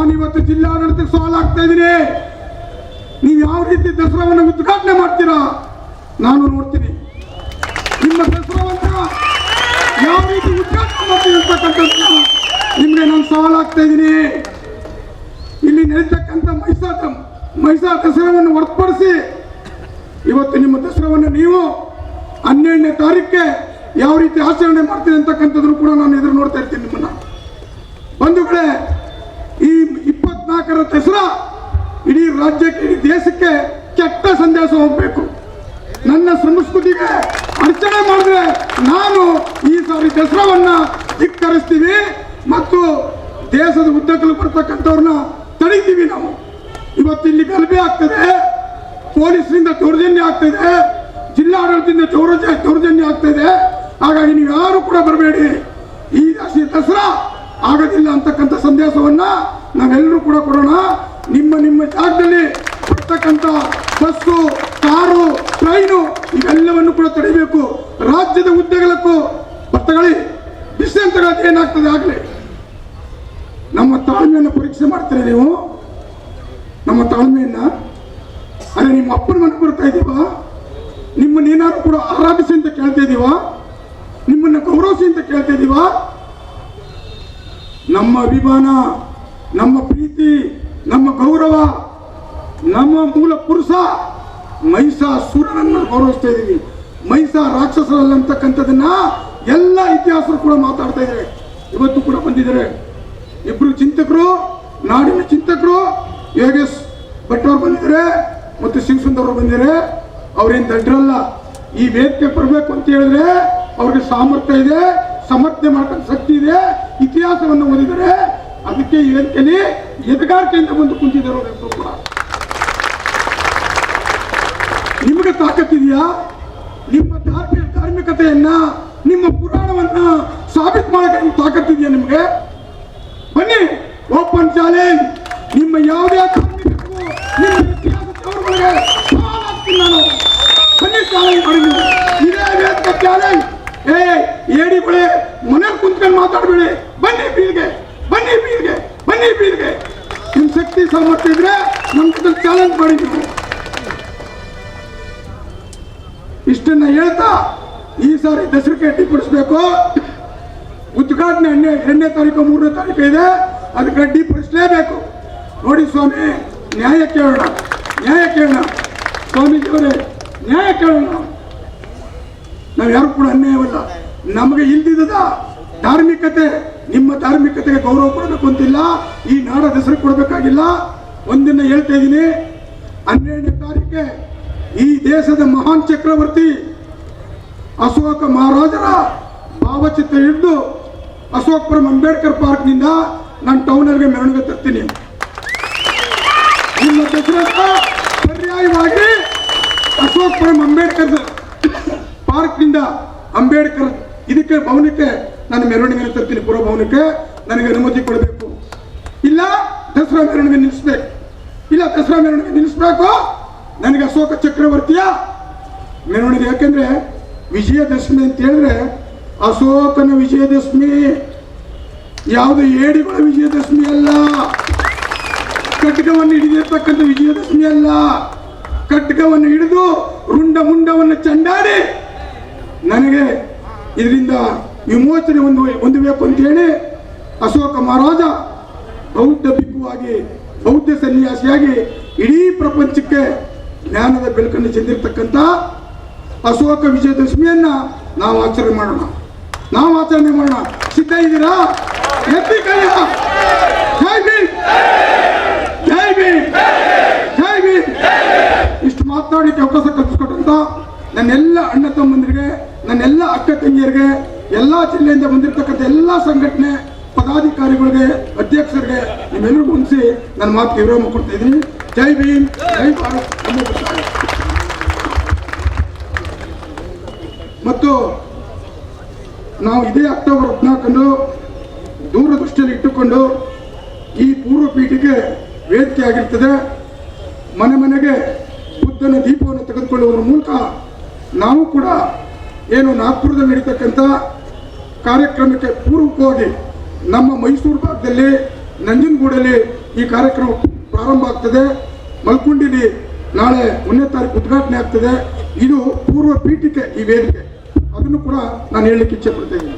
ನಾನಿವತ್ತು ಜಿಲ್ಲಾಡಳಿತಕ್ಕೆ ಸವಾಲು ಆಗ್ತಾ ಇದ್ದೀನಿ. ನೀವು ಯಾವ ರೀತಿ ದಸರಾವನ್ನು ಉದ್ಘಾಟನೆ ಮಾಡ್ತೀರಾ? ನಾನು ನೋಡ್ತೀನಿ. ನಿಮ್ಮ ದಸರಾವನ್ನು ಯಾವ ರೀತಿ ಉದ್ಘಾಟನೆ ಮಾಡ್ತೀವಿ ನಿಮಗೆ ನಾನು ಸವಾಲು ಆಗ್ತಾ ಇದ್ದೀನಿ. ಇಲ್ಲಿ ನಡೀತಕ್ಕಂಥ ಮೈಸಾ ಮೈಸಾ ದಸರಾವನ್ನು ಹೊರತುಪಡಿಸಿ ಇವತ್ತು ನಿಮ್ಮ ದಸರಾವನ್ನು ನೀವು ಹನ್ನೆರಡನೇ ತಾರೀಕಿಗೆ ಯಾವ ರೀತಿ ಆಚರಣೆ ಮಾಡ್ತೀರಿ ಅಂತಕ್ಕಂಥದ್ದು ಕೂಡ ನಾನು ಎದುರು ನೋಡ್ತಾ ಇರ್ತೀನಿ ನಿಮ್ಮನ್ನು. ಬಂಧುಗಳೇ ಇಪ್ಪತ್ನಾಲ್ಕರ ದಸರಾ ಇಡೀ ರಾಜ್ಯಕ್ಕೆ, ಇಡೀ ದೇಶಕ್ಕೆ ಕೆಟ್ಟ ಸಂದೇಶ ಹೋಗಬೇಕು. ನನ್ನ ಸಂಸ್ಕೃತಿಗೆ ಅರ್ಚನೆ ಮಾಡಿದ್ರೆ ನಾನು ಈ ಸಾರಿ ದಸರಾವನ್ನ ಧಿಕ್ಕರಿಸ್ತೀವಿ ಮತ್ತು ದೇಶದ ಉದ್ದಕ್ಕಲು ಬರ್ತಕ್ಕಂಥವ್ರನ್ನ ತಡೀತೀವಿ ನಾವು. ಇವತ್ತು ಇಲ್ಲಿ ಗಲಭೆ ಆಗ್ತದೆ, ಪೊಲೀಸರಿಂದ ದೌರ್ಜನ್ಯ ಆಗ್ತದೆ, ಜಿಲ್ಲಾಡಳಿತದಿಂದ ಚೌರ ದೌರ್ಜನ್ಯ ಆಗ್ತದೆ. ಹಾಗಾಗಿ ನೀವು ಯಾರು ಕೂಡ ಬರಬೇಡಿ. ಈ ದಸರಾ ಆಗೋದಿಲ್ಲ ಅಂತಕ್ಕಂಥ ಸಂದೇಶವನ್ನ ನಾವೆಲ್ಲರೂ ಕೂಡ ಕೊಡೋಣ. ನಿಮ್ಮ ನಿಮ್ಮ ಜಾಗದಲ್ಲಿ ಬರ್ತಕ್ಕಂಥ ಬಸ್ಸು, ಕಾರು, ಟ್ರೈನು ಇವೆಲ್ಲವನ್ನು ಕೂಡ ತಡಿಬೇಕು ರಾಜ್ಯದ ಹುದ್ದೆಗಳಕ್ಕೂ ಬರ್ತಗಳಿ ಅಂತ ಏನಾಗ್ತದೆ ಆಗಲಿ. ನಮ್ಮ ತಾಳ್ಮೆಯನ್ನು ಪರೀಕ್ಷೆ ಮಾಡ್ತೀರಿ ನೀವು? ನಮ್ಮ ತಾಳ್ಮೆಯನ್ನು? ಅರೆ, ನಿಮ್ಮ ಅಪ್ಪನ ಮನೆ ಬರ್ತಾ ಇದೀವ? ನಿಮ್ಮನ್ನೇನಾದ್ರು ಕೂಡ ಆರಾಧಿಸಿ ಅಂತ ಕೇಳ್ತಾ ಇದೀವ? ನಿಮ್ಮನ್ನ ಗೌರವಿಸಿ ಅಂತ ಕೇಳ್ತಾ ಇದೀವ? ನಮ್ಮ ಅಭಿಮಾನ ನಮ್ಮ ಪ್ರೀತಿ, ನಮ್ಮ ಗೌರವ, ನಮ್ಮ ಮೂಲ ಪುರುಷ ಮಹಿಷಾಸುರನನ್ನು ಗೌರವಿಸ್ತಾ ಇದ್ದೀವಿ. ಮಹಿಷ ರಾಕ್ಷಸರಲ್ಲ ಎಲ್ಲ ಇತಿಹಾಸರು ಕೂಡ ಮಾತಾಡ್ತಾ ಇದ್ದಾರೆ. ಇವತ್ತು ಕೂಡ ಬಂದಿದ್ದಾರೆ. ಇಬ್ಬರು ಚಿಂತಕರು, ನಾಡಿನ ಚಿಂತಕರು, ಯೋಗೇಶ್ ಭಟ್ ಅವರು ಬಂದಿದ್ದಾರೆ ಮತ್ತು ಶಿವಸುಂದರ್ ಅವರು ಬಂದಿದ್ದಾರೆ. ಅವ್ರೇನು ದಡ್ರಲ್ಲ. ಈ ವೇದಿಕೆ ಬರಬೇಕು ಅಂತ ಹೇಳಿದ್ರೆ ಅವ್ರಿಗೆ ಸಾಮರ್ಥ್ಯ ಇದೆ, ಸಮರ್ಥನೆ ಮಾಡ್ಕೊಂಡು ಶಕ್ತಿ ಇದೆ, ಇತಿಹಾಸವನ್ನು ಓದಿದ್ದಾರೆ. ಈ ವೇದಿಕೆಯಲ್ಲಿ ಎದಗಾರಿಕೆಯಿಂದ ಬಂದು ಕುಂತಿದ್ದಾರೆ ಕೂಡ. ನಿಮಗೆ ತಾಕತ್ತಿದೆಯಾ ನಿಮ್ಮ ಧಾರ್ಮಿಕ ಧಾರ್ಮಿಕತೆಯನ್ನ, ನಿಮ್ಮ ಪುರಾಣವನ್ನ ಸಾಬೀತ್ ಮಾಡಕ್ಕೆ ತಾಕತ್ತಿದೆಯಾ ನಿಮಗೆ? ಬನ್ನಿ, ಓಪನ್ ಚಾಲೆಂಜ್. ನಿಮ್ಮ ಯಾವುದೇ ಧಾರ್ಮಿಕಕ್ಕೂ ನಿಮ್ಮ ಇತಿಹಾಸ ತವರುಗಳಿಗೆ ಸವಾಲ್ ಹಾಕ್ತೀನಿ ನಾನು ಬನ್ನಿ ಚಾಲೆಂಜ್ ಮಾಡಿ ನೀವು ಇದೇ ವೇದಿಕೆ ಚಾಲೆಂಜ್ ಏ ಏಡಿ ಬಳೆ ಮನೇಲಿ ಕುಂತ್ಕೊಂಡು ಮಾತಾಡಬೇಡಿ ಬನ್ನಿ ಬೀದಿಗೆ ಬನ್ನಿ ಬೀದಿಗೆ ಬನ್ನಿ ಬೀದಿಗೆ ನಿಮ್ ಸಾಮರ್ಥ್ಯ ನಮ್ಮ ಚಾಲೆಂಜ್ ಮಾಡಿದ್ರು ಇಷ್ಟನ್ನ ಹೇಳ್ತಾ ಈ ಸಾರಿ ದಸರಕ್ಕೆ ಅಡ್ಡಿಪಡಿಸ್ಬೇಕು ಉದ್ಘಾಟನೆ ಎಣ್ಣೆ, ಎರಡನೇ ತಾರೀಕು, ಮೂರನೇ ತಾರೀಕು ಇದೆ. ಅದಕ್ಕೆ ಅಡ್ಡಿಪಡಿಸಲೇಬೇಕು ನೋಡಿ ಸ್ವಾಮಿ, ನ್ಯಾಯ ಕೇಳೋಣ ನ್ಯಾಯ ಕೇಳೋಣ. ಸ್ವಾಮೀಜಿಯವರೇ, ನ್ಯಾಯ ಕೇಳೋಣ. ನಾವು ಯಾರು ಕೂಡ ಅನ್ಯಾಯವಲ್ಲ. ನಮಗೆ ಇಲ್ದಿದ್ದದ ಧಾರ್ಮಿಕತೆ, ನಿಮ್ಮ ಧಾರ್ಮಿಕತೆಗೆ ಗೌರವ ಕೊಡಬೇಕು ಅಂತಿಲ್ಲ, ಈ ನಾಡ ಹೆಸರು ಕೊಡಬೇಕಾಗಿಲ್ಲ. ಒಂದನ್ನ ಹೇಳ್ತಾ ಇದ್ದೀನಿ ಹನ್ನೆರಡನೇ ತಾರೀಕೆ ಈ ದೇಶದ ಮಹಾನ್ ಚಕ್ರವರ್ತಿ ಅಶೋಕ ಮಹಾರಾಜರ ಭಾವಚಿತ್ರ ಹಿಡಿದು ಅಶೋಕ್ಪುರಂ ಅಂಬೇಡ್ಕರ್ ಪಾರ್ಕ್ನಿಂದ ನಾನು ಟೌನರ್ಗೆ ಮೆರವಣಿಗೆ ತರ್ತೀನಿ. ನಿಮ್ಮ ದಸರಾ ಪರ್ಯಾಯವಾಗಿ ಅಶೋಕ್ಪುರಂ ಅಂಬೇಡ್ಕರ್ ಪಾರ್ಕ್ನಿಂದ ಅಂಬೇಡ್ಕರ್ ಇದಕ್ಕೆ, ಭವನಕ್ಕೆ ನಾನು ಮೆರವಣಿಗೆ ತರ್ತೀನಿ ಪುರಭವನಕ್ಕೆ, ನನಗೆ ಅನುಮತಿ ಕೊಡಬೇಕು. ಇಲ್ಲ, ದಸರಾ ಮೆರವಣಿಗೆ ನಿಲ್ಲಿಸ್ಬೇಕು. ಇಲ್ಲ, ದಸರಾ ಮೆರವಣಿಗೆ ನಿಲ್ಲಿಸ್ಬೇಕು. ನನಗೆ ಅಶೋಕ ಚಕ್ರವರ್ತಿಯ ಮೆರವಣಿಗೆ. ಯಾಕೆಂದ್ರೆ ವಿಜಯದಶಮಿ ಅಂತ ಹೇಳಿದ್ರೆ ಅಶೋಕನ ವಿಜಯದಶಮಿ. ಯಾವುದು ಏಡಿಗಳ ವಿಜಯದಶಮಿ ಅಲ್ಲ. ಕಟ್ಟಕವನ್ನು ಹಿಡಿದಿರ್ತಕ್ಕಂಥ ವಿಜಯದಶಮಿ ಅಲ್ಲ. ಕಟ್ಟಕವನ್ನು ಹಿಡಿದು ರುಂಡ ಮುಂಡವನ್ನು ಚಂಡಾಡಿ ನನಗೆ ಇದರಿಂದ ವಿಮೋಚನೆ ಒಂದು ಹೊಂದಬೇಕು ಅಂತ ಹೇಳಿ ಅಶೋಕ ಮಹಾರಾಜ ಬೌದ್ಧ ಭಿಕ್ಕುವಾಗಿ ಬೌದ್ಧ ಸನ್ಯಾಸಿಯಾಗಿ ಇಡೀ ಪ್ರಪಂಚಕ್ಕೆ ಜ್ಞಾನದ ಬೆಳಕನ್ನು ಚೆಂದಿರ್ತಕ್ಕಂಥ ಅಶೋಕ ವಿಜಯದಶಮಿಯನ್ನ ನಾವು ಆಚರಣೆ ಮಾಡೋಣ. ನಾವು ಆಚರಣೆ ಮಾಡೋಣ. ಸಿದ್ಧ ಇದ್ದೀರಾ? ಎತ್ತಿ ಕೈಯ ಇಷ್ಟು ಮಾತನಾಡಲಿಕ್ಕೆ ಅವಕಾಶ ಕಲ್ಪಿಸ್ಕೊಟ್ಟಂತ ನನ್ನೆಲ್ಲ ಅಣ್ಣ ತಮ್ಮಂದಿರಿಗೆ, ನನ್ನೆಲ್ಲ ಅಕ್ಕ ತಂಗಿಯರಿಗೆ ಎಲ್ಲ ಜಿಲ್ಲೆಯಿಂದ ಬಂದಿರತಕ್ಕಂಥ ಎಲ್ಲ ಸಂಘಟನೆ ಪದಾಧಿಕಾರಿಗಳಿಗೆ, ಅಧ್ಯಕ್ಷರಿಗೆ ನಿಮ್ಮೆಲ್ಲರೂ ಮುಂಚಿ ನನ್ನ ಮಾತು ವಿರೋಮ ಕೊಡ್ತಾ ಇದ್ದೀನಿ. ಜೈ ಭೀಮ್, ಜೈ ಭಾರತ್ ಮತ್ತು ನಾವು ಇದೇ ಅಕ್ಟೋಬರ್ ಹದಿನಾಲ್ಕಂದು ದೂರದೃಷ್ಟಿಯಲ್ಲಿ ಇಟ್ಟುಕೊಂಡು ಈ ಪೂರ್ವ ಪೀಠಿಗೆ ವೇದಿಕೆ ಆಗಿರ್ತದೆ. ಮನೆ ಮನೆಗೆ ಬುದ್ಧನ ದೀಪವನ್ನು ತೆಗೆದುಕೊಳ್ಳುವುದರ ಮೂಲಕ ನಾವು ಕೂಡ ಏನು ನಾಗ್ಪುರದಲ್ಲಿ ನಡೀತಕ್ಕಂಥ ಕಾರ್ಯಕ್ರಮಕ್ಕೆ ಪೂರ್ವಕವಾಗಿ ನಮ್ಮ ಮೈಸೂರು ಭಾಗದಲ್ಲಿ, ನಂಜನಗೂಡಲ್ಲಿ ಈ ಕಾರ್ಯಕ್ರಮ ಪ್ರಾರಂಭ ಆಗ್ತದೆ. ಮಲ್ಕುಂಡಿಲಿ ನಾಳೆ ಒಂದನೇ ತಾರೀಕು ಉದ್ಘಾಟನೆ ಆಗ್ತದೆ. ಇದು ಪೂರ್ವ ಪೀಠಿಕೆ ಈ ವೇದಿಕೆ. ಅದನ್ನು ಕೂಡ ನಾನು ಹೇಳಲಿಕ್ಕೆ ಇಚ್ಛೆ ಪಡ್ತೇನೆ